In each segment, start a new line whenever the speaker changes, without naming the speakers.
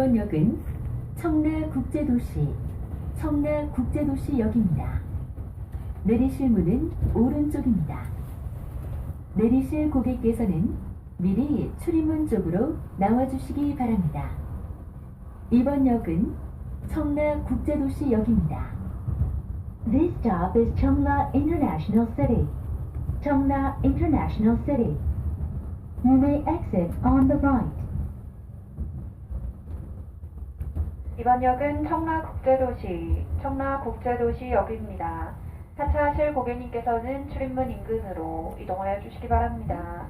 이번 역은 청라 국제도시, 청라 국제도시역입니다. 내리실 문은 오른쪽입니다. 내리실 고객께서는 미리 출입문 쪽으로 나와주시기 바랍니다. 이번 역은 청라 국제도시역입니다. This stop is Chongla International City. Chongla International City. You may exit on the right.
이번 역은 청라국제도시, 청라국제도시역입니다. 하차하실 고객님께서는 출입문 인근으로 이동하여 주시기 바랍니다.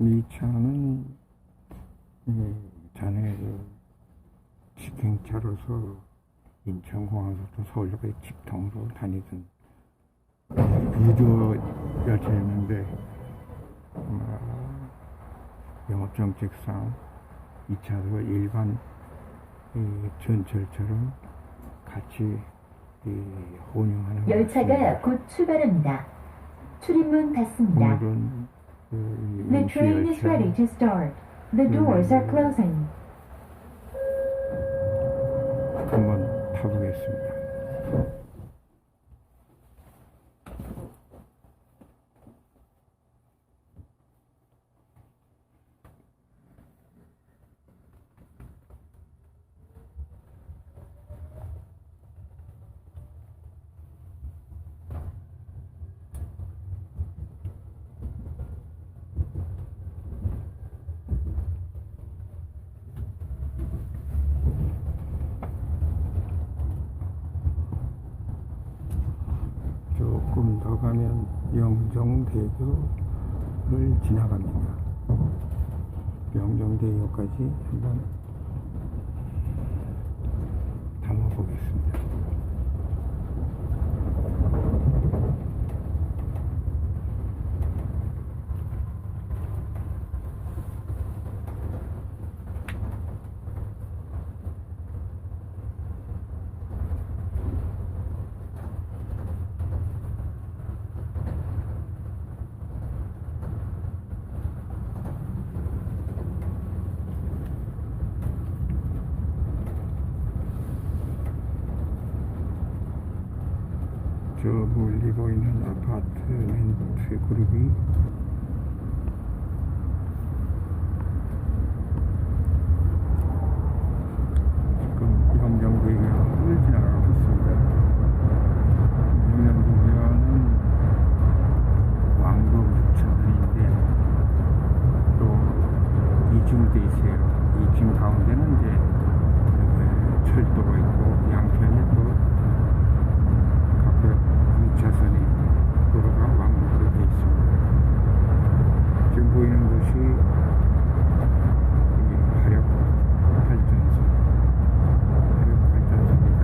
이 차는 이 자네 그 직행차로서 인천공항에서부터 서울역에 직통으로 다니던 유조 열차였는데 영업정책상 이 차도 일반 이 전철처럼 같이 이 혼용하는 것
열차가. 곧 출발합니다. 출입문 닫습니다.
그
The train is ready to start. The doors are closing.
한번 타보겠습니다. 조금 더 가면 영정대교를 지나갑니다. 영정대교까지 한번 담아보겠습니다. 저 멀리 보이는 아파트멘트 그룹이 지금 영정대교를 지나가고 있습니다. 영정대교는 왕복 6차선인데 또 2층도 있어요. 2층 가운데는 이제 에, 철도가 있고 양편에 또 각각 2차선이 도로가 왕복으로 되어 있습니다. 지금 보이는 곳이 이 화력 발전소, 화력 발전소입니다.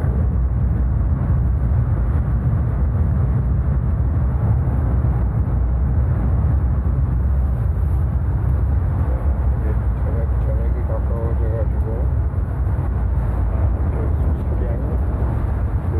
네, 저녁, 저녁이 가까워져가지고 계속 차량이 그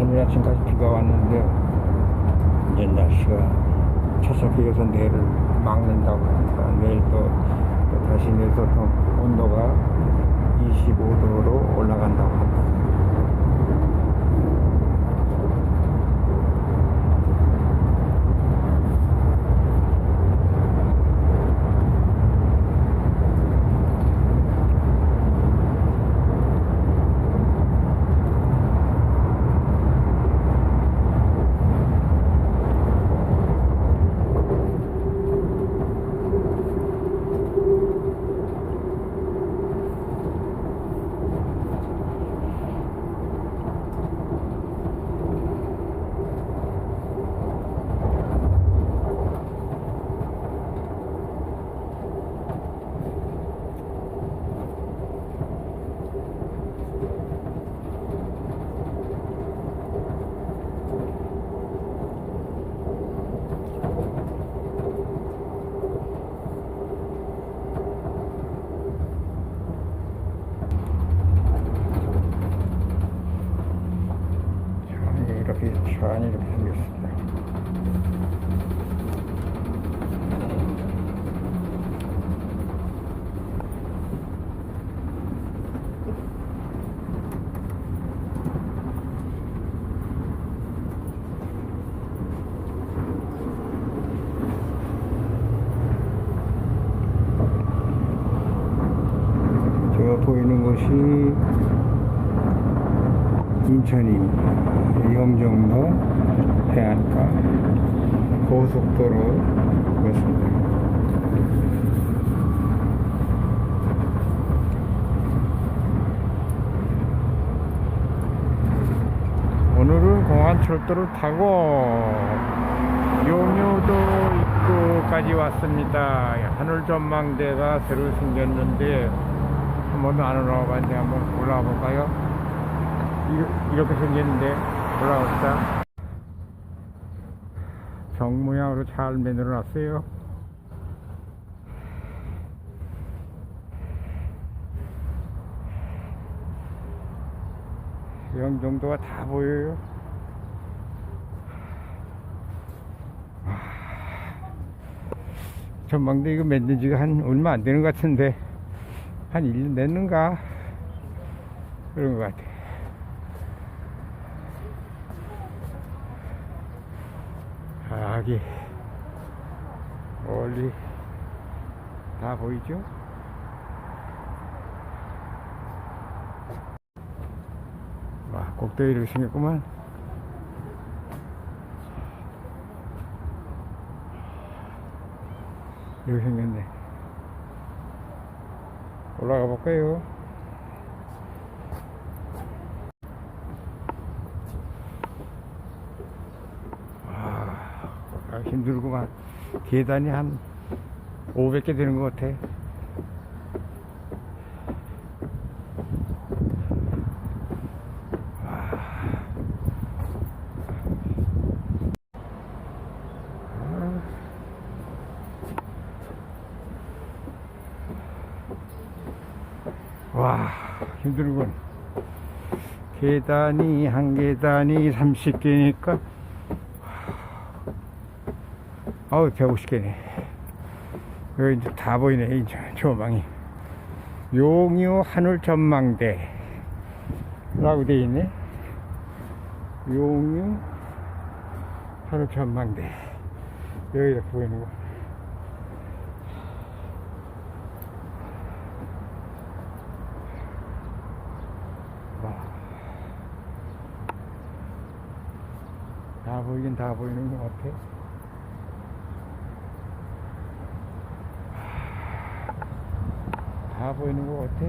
오늘 아침까지 비가 왔는데 이제 날씨가 차석기에서 내를 막는다고 하니까 내일 또, 또 다시 내서 더 온도가 25도로 올라간다고 합니다. 산이 이렇게 생겼습니다. 저 보이는 곳이 인천입니다. 영종도 해안가 고속도로였습니다. 오늘은 공안철도를 타고 용유도 입구까지 왔습니다. 하늘 전망대가 새로 생겼는데 한 번도 안 올라와 봤는데 한번 올라와 볼까요? 이- 이렇게 생겼는데 올라갑시다. 정 모양으로 잘 만들어 놨어요. 영종도가 다 보여요. 전망대 이거 만든 지가 한 얼마 안 되는 것 같은데 한 1년 됐는가? 그런 것 같아. 여기 멀리 다 보이죠? 와 꼭대기 이렇게 생겼구만. 이렇게 생겼네 볼까요? 아, 힘들구만. 계단이 한 500개 되는 것 같아. 와, 힘들군. 계단이 한 계단이 30개니까 어우 150개네. 여기 이제 다 보이네 이 조- 조망이. 용유 하늘 전망대. 라고 돼 있네. 용유 하늘 전망대. 여기 이렇게 보이는 거 다 보이긴 다 보이는 것 같아. 다 보이는 것 같아.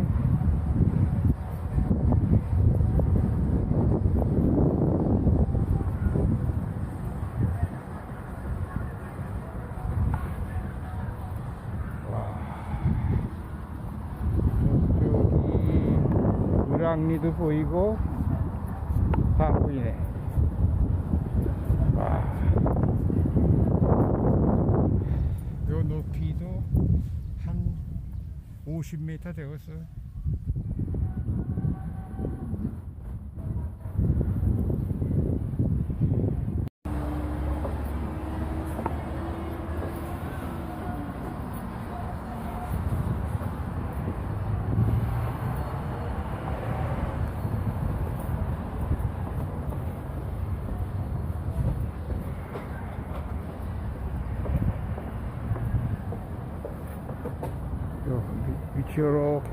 을왕리도 보이고, 다 보이네. 와. 요 높이도 한 50m 되었어. 요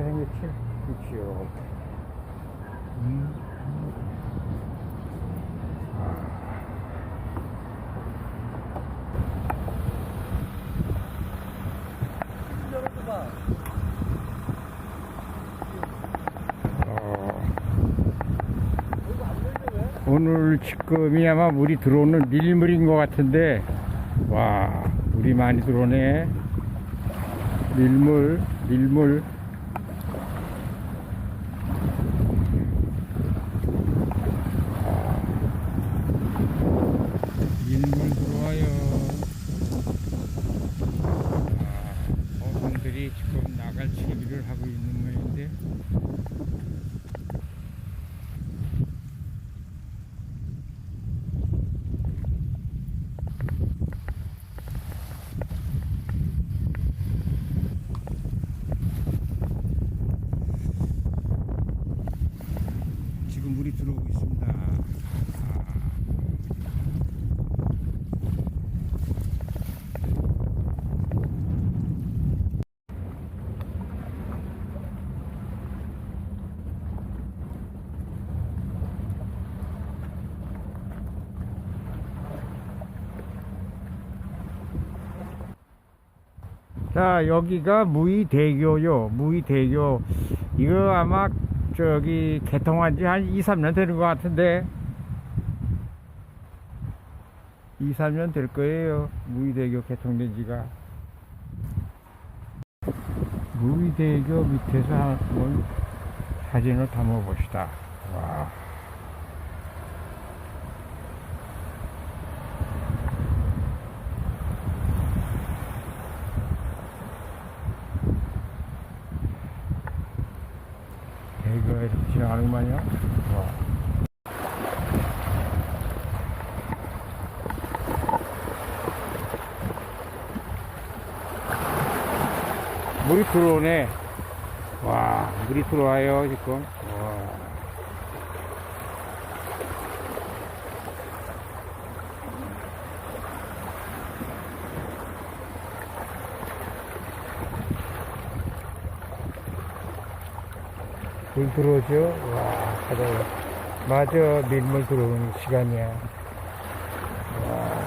생겼지? 음. 어, 오늘 지금이 아마 물이 들어오는 밀물인 것 같은데, 와, 물이 많이 들어오네. 밀물. 밀물 들어와요. 아, 어른들이 지금 나갈 채비를 하고 있는 모양인데. 지금 물이 들어오고 있습니다. 아. 자, 여기가 무의대교요. 무의대교. 이거 아마 저기 개통한 지 한 2, 3년 되는 것 같은데. 2, 3년 될 거예요. 무의대교 개통된 지가. 무의대교 밑에서 한번 사진을 담아 봅시다. 와. 이렇게 지나가는구만요. 와. 물이 들어오네. 와, 물이 들어와요, 지금. 와. 들어오죠? 와, 바다에. 맞아, 밀물 들어오는 시간이야. 와.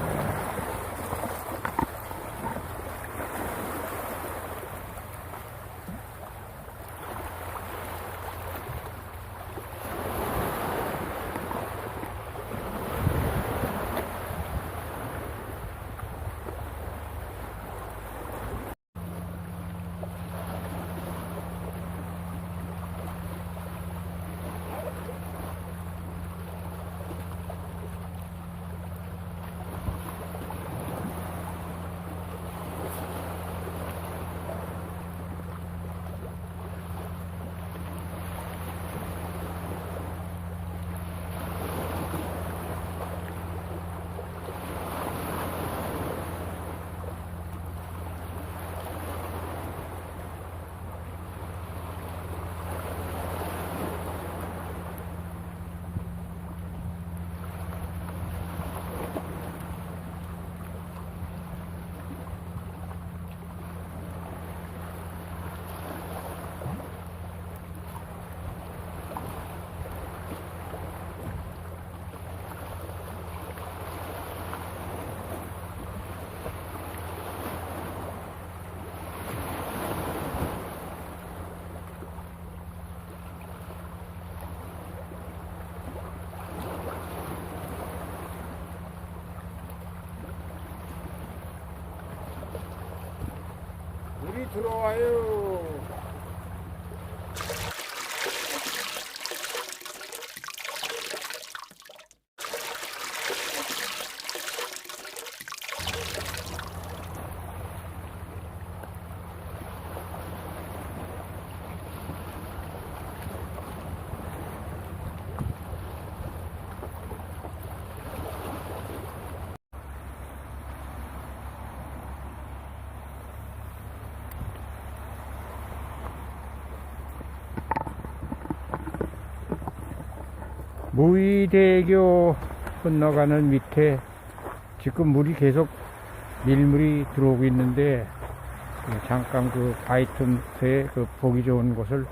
물이 들어와요. 무의대교 건너가는 밑에 지금 물이 계속 밀물이 들어오고 있는데 잠깐 그 바이튼트의 그 보기 좋은 곳을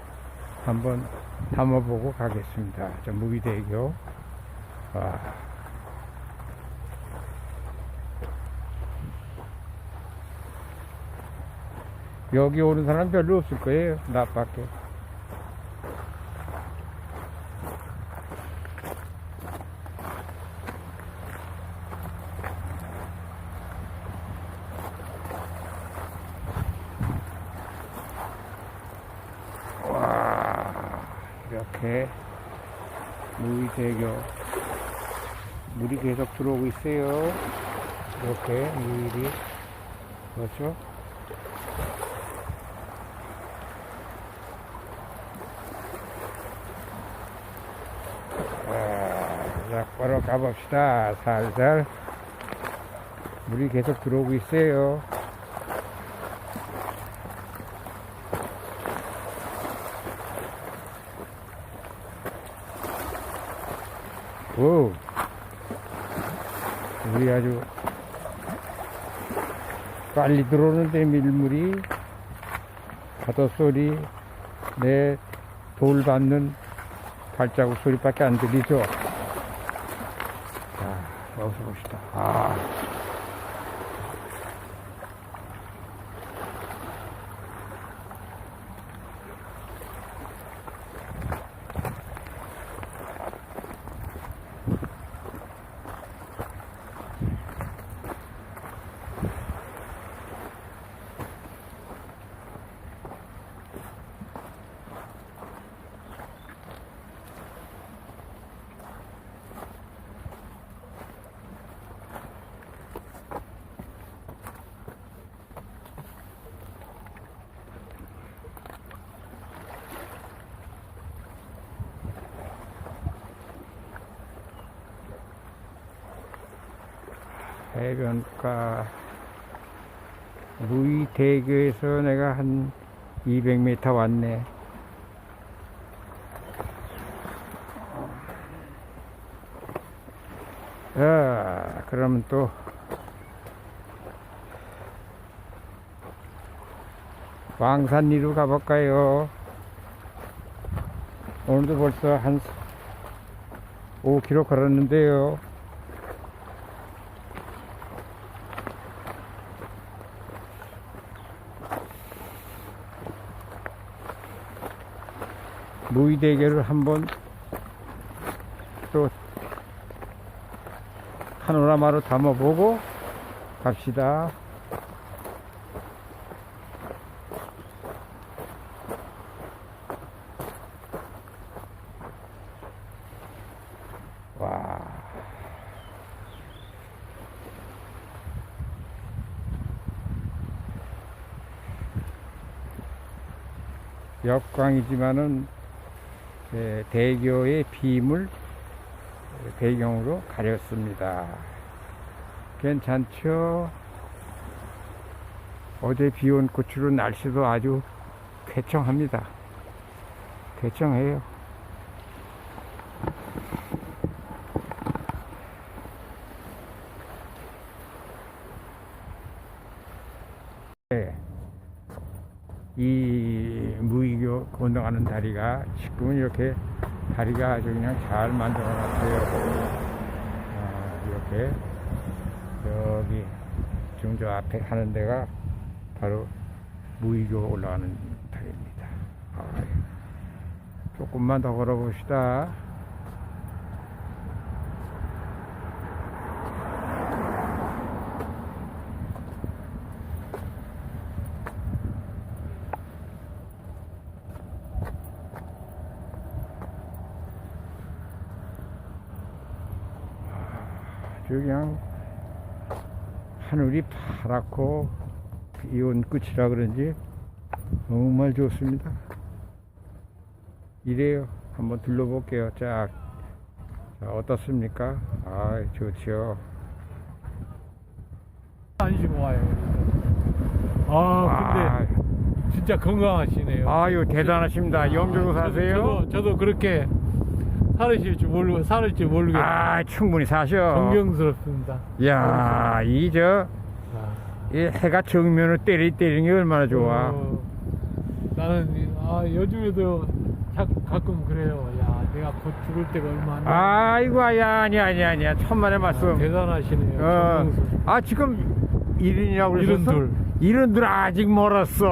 한번 담아보고 가겠습니다. 저 무의대교. 와. 여기 오는 사람 별로 없을 거예요. 나밖에. 와, 이렇게 무의대교 물이 계속 들어오고 있어요. 이렇게 물이 그렇죠? 자, 바로 가봅시다. 살살 물이 계속 들어오고 있어요. 오. 아주 빨리 들어오는데 밀물이 파도 소리 내 돌 받는 발자국 소리밖에 안 들리죠. 자, 여기서 봅시다. 아. 해변가 무의대교에서 내가 한 200m 왔네. 자, 그러면 또 왕산리로 가볼까요? 오늘도 벌써 한 5km 걸었는데요. 무의대교를 한번 또 파노라마로 담아보고 갑시다. 와. 역광이지만은 예, 대교의 빔을 배경으로 가렸습니다. 괜찮죠? 어제 비온 끝으로 날씨도 아주 쾌청합니다. 쾌청해요. 네. 이 무의교 건너가는 지금은 이렇게 다리가 아주 그냥 잘 만들어 놨어요. 아, 이렇게 여기 지금 저 앞에 하는 데가 바로 무의교 올라가는 다리입니다. 아, 조금만 더 걸어봅시다. 그냥 하늘이 파랗고 비온 끝이라 그런지 정말 좋습니다. 이래요. 한번 둘러볼게요. 자, 자 어떻습니까? 아, 좋죠.
안심 와요. 아, 근데 진짜 건강하시네요.
아, 유 대단하십니다. 영주로 사세요?
저도, 저도 그렇게 살으실 줄 모르고 살을 줄 모르겠
아, 충분히 사셔.
존경스럽습니다.
야, 이 저,
아,
이 해가 정면을 때리 때리는 게 얼마나 좋아.
어, 나는 아, 요즘에도 자, 가끔 그래요. 야, 내가 곧 죽을 때가 얼마 안 남았
아이고, 아야, 아니, 아니, 아니야. 천만의 말씀.
대단하시네요.
어,
존경스럽-
아 지금 일인이라고 그러셨어?
일흔둘.
일흔둘 아직 멀었어.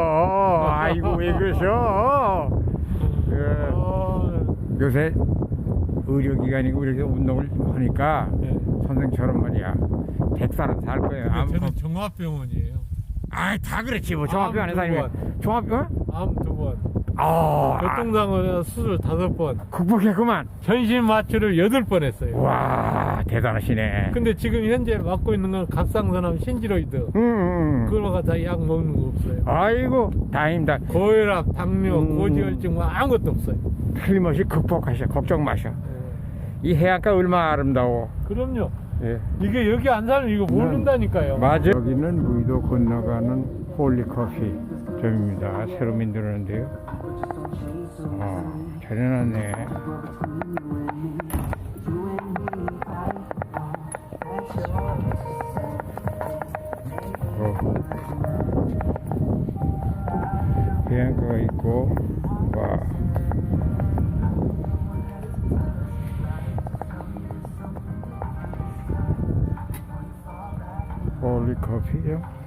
아이고 왜 그러셔? 예.
어,
요새 의료기관이고 이렇게 운동을 하니까
네.
선생처럼 말이야. 백살은 살 거예요. 암,
저는 종합병원이에요.
아다 그렇지
뭐암
종합병원에
두
다니면 종합병원?
암 두 번,
아,
교통상을 수술 다섯 번,
극복했구만.
전신 마취를 여덟 번 했어요.
와 대단하시네.
근데 지금 현재 맡고 있는 건 갑상선암 신지로이드.
음, 음.
그거가 다 약 먹는 거 없어요.
아이고 다행이다.
고혈압, 당뇨,
음.
고지혈증 뭐 아무것도 없어요.
틀림없이 극복하셔. 걱정 마셔.
예.
이 해안가 얼마나 아름다워.
그럼요.
예.
이게 여기 안 사는 이거 모른다니까요. 네.
맞아. 여기는 무이도 건너가는 홀리커피 점입니다. 새로 만들었는데요. 아, 잘해놨네. 어. 해안가가 있고, 와. 홀리 커피요 와